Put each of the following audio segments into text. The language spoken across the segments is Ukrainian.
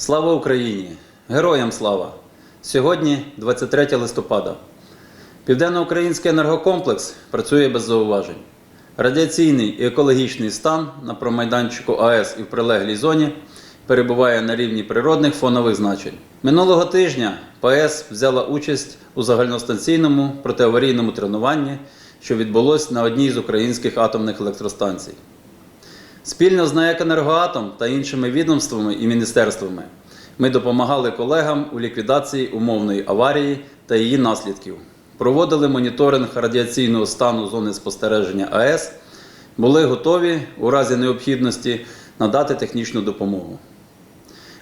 Слава Україні! Героям слава! Сьогодні 23 листопада. Південноукраїнський енергокомплекс працює без зауважень. Радіаційний і екологічний стан на промайданчику АЕС і в прилеглій зоні перебуває на рівні природних фонових значень. Минулого тижня ПАЕС взяла участь у загальностанційному протиаварійному тренуванні, що відбулось на одній з українських атомних електростанцій. Спільно з НАЕК «Енергоатом» та іншими відомствами і міністерствами ми допомагали колегам у ліквідації умовної аварії та її наслідків. Проводили моніторинг радіаційного стану зони спостереження АЕС, були готові у разі необхідності надати технічну допомогу.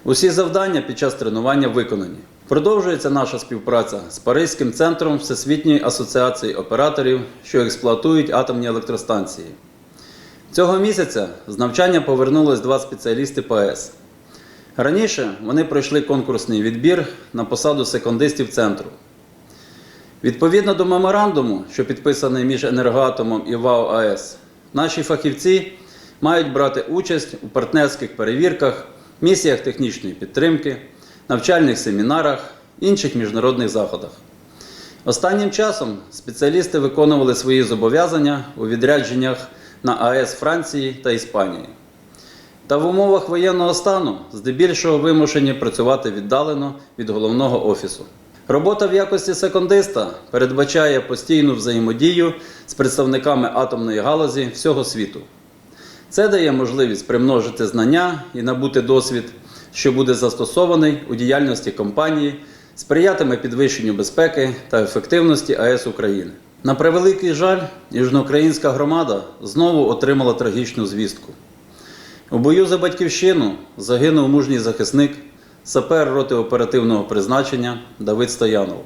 Усі завдання під час тренування виконані. Продовжується наша співпраця з Паризьким центром Всесвітньої асоціації операторів, що експлуатують атомні електростанції. Цього місяця з навчання повернулись два спеціалісти ПАЕС. Раніше вони пройшли конкурсний відбір на посаду секундистів центру. Відповідно до меморандуму, що підписаний між енергоатомом і ВАО АЕС, наші фахівці мають брати участь у партнерських перевірках, місіях технічної підтримки, навчальних семінарах, інших міжнародних заходах. Останнім часом спеціалісти виконували свої зобов'язання у відрядженнях на АЕС Франції та Іспанії. Та в умовах воєнного стану здебільшого вимушені працювати віддалено від головного офісу. Робота в якості секундиста передбачає постійну взаємодію з представниками атомної галузі всього світу. Це дає можливість примножити знання і набути досвід, що буде застосований у діяльності компанії, сприятиме підвищенню безпеки та ефективності АЕС України. На превеликий жаль, южноукраїнська громада знову отримала трагічну звістку. У бою за батьківщину загинув мужній захисник, сапер роти оперативного призначення Давид Стоянов.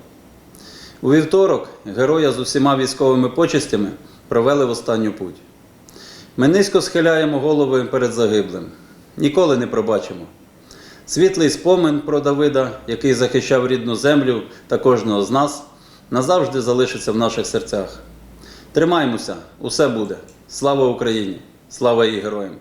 У вівторок героя з усіма військовими почестями провели в останню путь. Ми низько схиляємо голови перед загиблим, ніколи не пробачимо. Світлий спомин про Давида, який захищав рідну землю та кожного з нас, назавжди залишиться в наших серцях. Тримаймося, усе буде. Слава Україні! Слава її героям!